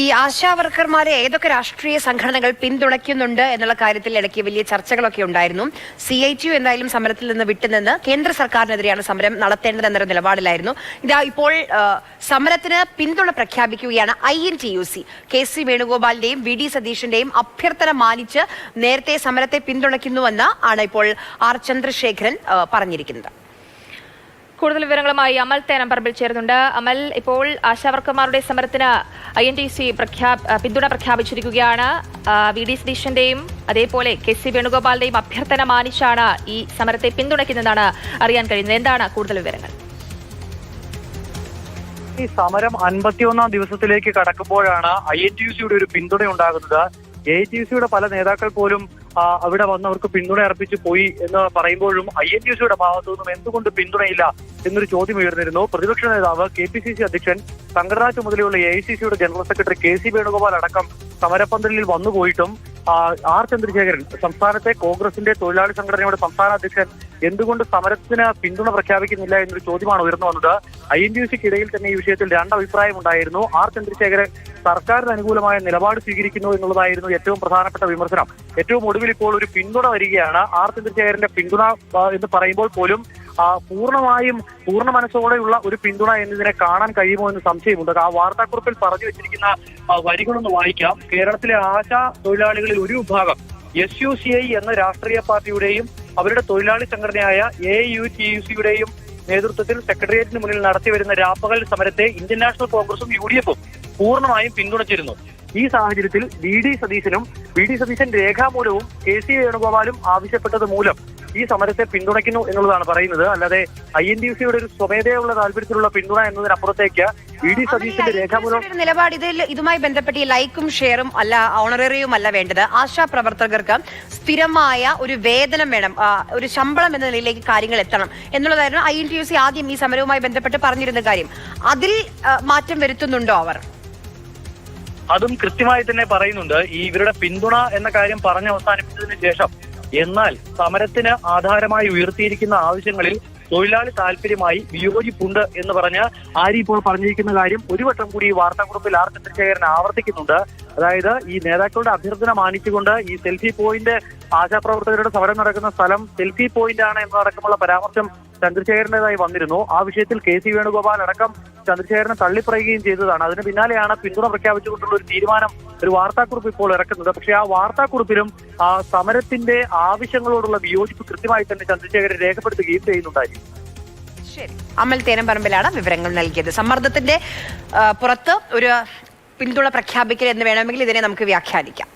ഈ ആശാ വർക്കർമാരെ ഏതൊക്കെ രാഷ്ട്രീയ സംഘടനകൾ പിന്തുണയ്ക്കുന്നുണ്ട് എന്നുള്ള കാര്യത്തിൽ ഇടയ്ക്ക് വലിയ ചർച്ചകളൊക്കെ ഉണ്ടായിരുന്നു. സി ഐ ടി യു എന്തായാലും സമരത്തിൽ നിന്ന് വിട്ടുനിന്ന് കേന്ദ്ര സർക്കാരിനെതിരെയാണ് സമരം നടത്തേണ്ടത് എന്നൊരു നിലപാടിലായിരുന്നു. ഇതാ ഇപ്പോൾ സമരത്തിന് പിന്തുണ പ്രഖ്യാപിക്കുകയാണ് I N T U C. K C വേണുഗോപാലിന്റെയും V D സതീഷിന്റെയും അഭ്യർത്ഥന മാനിച്ച് നേരത്തെ സമരത്തെ പിന്തുണയ്ക്കുന്നുവെന്ന് ആണ് ഇപ്പോൾ ആർ ചന്ദ്രശേഖരൻ പറഞ്ഞിരിക്കുന്നത്. കൂടുതൽ വിവരങ്ങളുമായി അമൽ തേനം പറമ്പിൽ ചേരുന്നുണ്ട്. അമൽ ഇപ്പോൾ ആശാവർക്കർമാരുടെ സമരത്തിന് ഐ എൻ ടി സി പിന്തുണ പ്രഖ്യാപിച്ചിരിക്കുകയാണ്. വി ഡി സതീശന്റെയും അതേപോലെ കെ സി വേണുഗോപാലിന്റെയും അഭ്യർത്ഥന മാനിച്ചാണ് ഈ സമരത്തെ പിന്തുണയ്ക്കുന്നതെന്നാണ് അറിയാൻ കഴിയുന്നത്. എന്താണ് കൂടുതൽ വിവരങ്ങൾ? ഈ സമരം അൻപത്തിയൊന്നാം ദിവസത്തിലേക്ക് കടക്കുമ്പോഴാണ് ഐ എൻ ടി സിയുടെ ഒരു പിന്തുണ ഉണ്ടാകുന്നത്. എ ടി സിയുടെ പല നേതാക്കൾ പോലും അവിടെ വന്നവർക്ക് പിന്തുണ അർപ്പിച്ചു പോയി എന്ന് പറയുമ്പോഴും ഐ എൻ ടി സിയുടെ ഭാഗത്തു നിന്നും എന്തുകൊണ്ട് പിന്തുണയില്ല എന്നൊരു ചോദ്യം ഉയർന്നിരുന്നു. പ്രതിപക്ഷ നേതാവ് കെ പി സി സി അധ്യക്ഷൻ സംഘടനാ മുതലെയുള്ള എ ഐ സി സിയുടെ general secretary K C Venugopal അടക്കം സമരപന്തലിൽ വന്നുപോയിട്ടും ആർ ചന്ദ്രശേഖരൻ സംസ്ഥാനത്തെ കോൺഗ്രസിന്റെ തൊഴിലാളി സംഘടനയുടെ സംസ്ഥാന അധ്യക്ഷൻ എന്തുകൊണ്ട് സമരത്തിന് പിന്തുണ പ്രഖ്യാപിക്കുന്നില്ല എന്നൊരു ചോദ്യമാണ് ഉയർന്നു വന്നത്. ഐ എൻ ഡി സിക്കിടയിൽ തന്നെ ഈ വിഷയത്തിൽ രണ്ടഭിപ്രായം ഉണ്ടായിരുന്നു. ആർ ചന്ദ്രശേഖരൻ സർക്കാരിന് അനുകൂലമായ നിലപാട് സ്വീകരിക്കുന്നു എന്നുള്ളതായിരുന്നു ഏറ്റവും പ്രധാനപ്പെട്ട വിമർശനം. ഏറ്റവും ഒടുവിൽ ഇപ്പോൾ ഒരു പിന്തുണ വരികയാണ് ആർ ചന്ദ്രശേഖരന്റെ പിന്തുണ എന്ന് പറയുമ്പോൾ പോലും പൂർണമായും പൂർണ മനസ്സോടെയുള്ള ഒരു പിന്തുണ എന്നതിനെ കാണാൻ കഴിയുമോ എന്ന് സംശയമുണ്ട്. ആ വാർത്താക്കുറിപ്പിൽ പറഞ്ഞു വെച്ചിരിക്കുന്ന വരികളൊന്ന് വായിക്കാം. കേരളത്തിലെ ആശാ തൊഴിലാളികളിൽ ഒരു വിഭാഗം എസ് യു സി ഐ എന്ന രാഷ്ട്രീയ പാർട്ടിയുടെയും അവരുടെ തൊഴിലാളി സംഘടനയായ എ യു ടി യു സിയുടെയും നേതൃത്വത്തിൽ സെക്രട്ടേറിയറ്റിന് മുന്നിൽ നടത്തിവരുന്ന രാപ്പകൽ സമരത്തെ ഇന്ത്യൻ നാഷണൽ കോൺഗ്രസും യു ഡി എഫും പൂർണമായും പിന്തുണച്ചിരുന്നു. ഈ സാഹചര്യത്തിൽ വി ഡി സതീശനും വി ഡി സതീശൻ രേഖാമൂലവും കെ സി വേണുഗോപാലും ആവശ്യപ്പെട്ടത് മൂലം ഈ സമരത്തെ പിന്തുണയ്ക്കുന്നു എന്നുള്ളതാണ് പറയുന്നത്. അല്ലാതെ ഐ എൻ ഡി സിയുടെ ഒരു സ്വമേധയുള്ള താല്പര്യത്തിലുള്ള പിന്തുണ എന്നതിനപ്പുറത്തേക്ക് വി ഡി സതീശന്റെ രേഖാമൂലം നിലപാട് ഇതിൽ ഇതുമായി ബന്ധപ്പെട്ട് ഈ ലൈക്കും ഷെയറും അല്ല ഓണറേറിയും അല്ല വേണ്ടത്. ആശാ പ്രവർത്തകർക്ക് സ്ഥിരമായ ഒരു വേതനം വേണം ഒരു ശമ്പളം എന്ന നിലയിലേക്ക് കാര്യങ്ങൾ എത്തണം എന്നുള്ളതായിരുന്നു I N T U C ആദ്യം ഈ സമരവുമായി ബന്ധപ്പെട്ട് പറഞ്ഞിരുന്ന കാര്യം. അതിൽ മാറ്റം വരുത്തുന്നുണ്ടോ അവർ? അതും കൃത്യമായി തന്നെ പറയുന്നുണ്ട്. ഈ ഇവരുടെ പിന്തുണ എന്ന കാര്യം പറഞ്ഞ് അവസാനിപ്പിച്ചതിന് ശേഷം എന്നാൽ സമരത്തിന് ആധാരമായി ഉയർത്തിയിരിക്കുന്ന ആവശ്യങ്ങളിൽ തൊഴിലാളി താല്പര്യമായി വിയോജിപ്പുണ്ട് എന്ന് പറഞ്ഞ് ആരി ഇപ്പോൾ പറഞ്ഞിരിക്കുന്ന കാര്യം ഒരു വട്ടം കൂടി ഈ വാർത്താക്കുറിപ്പിൽ ആർ ചന്ദ്രശേഖരൻ ആവർത്തിക്കുന്നുണ്ട്. അതായത് ഈ നേതാക്കളുടെ അഭ്യർത്ഥന മാനിച്ചുകൊണ്ട് ഈ സെൽഫി പോയിന്റ് ആശാപ്രവർത്തകരുടെ സമരം നടക്കുന്ന സ്ഥലം സെൽഫി പോയിന്റ് ആണ് എന്നതടക്കമുള്ള പരാമർശം ചന്ദ്രശേഖരന്റേതായി വന്നിരുന്നു. ആ വിഷയത്തിൽ കെ സി വേണുഗോപാൽ അടക്കം ചന്ദ്രശേഖരനെ തള്ളിപ്പറയുകയും ചെയ്തതാണ്. അതിന് പിന്നാലെയാണ് പിന്തുണ പ്രഖ്യാപിച്ചുകൊണ്ടുള്ള ഒരു തീരുമാനം ഒരു വാർത്താക്കുറിപ്പ് ഇപ്പോൾ ഇറക്കുന്നത്. പക്ഷേ ആ വാർത്താക്കുറിപ്പിലും ആ സമരത്തിന്റെ ആവശ്യങ്ങളോടുള്ള വിയോജിപ്പ് കൃത്യമായി തന്നെ ചന്ദ്രശേഖരൻ രേഖപ്പെടുത്തുകയും ചെയ്യുന്നുണ്ടായിരുന്നു. ശരി. അമൽ തേനംപറമ്പിലാണ് വിവരങ്ങൾ നൽകിയത്. സമ്മർദ്ദത്തിന്റെ പുറത്ത് ഒരു പിന്തുണ പ്രഖ്യാപിക്കൽ എന്ന് വേണമെങ്കിൽ ഇതിനെ നമുക്ക് വ്യാഖ്യാനിക്കാം.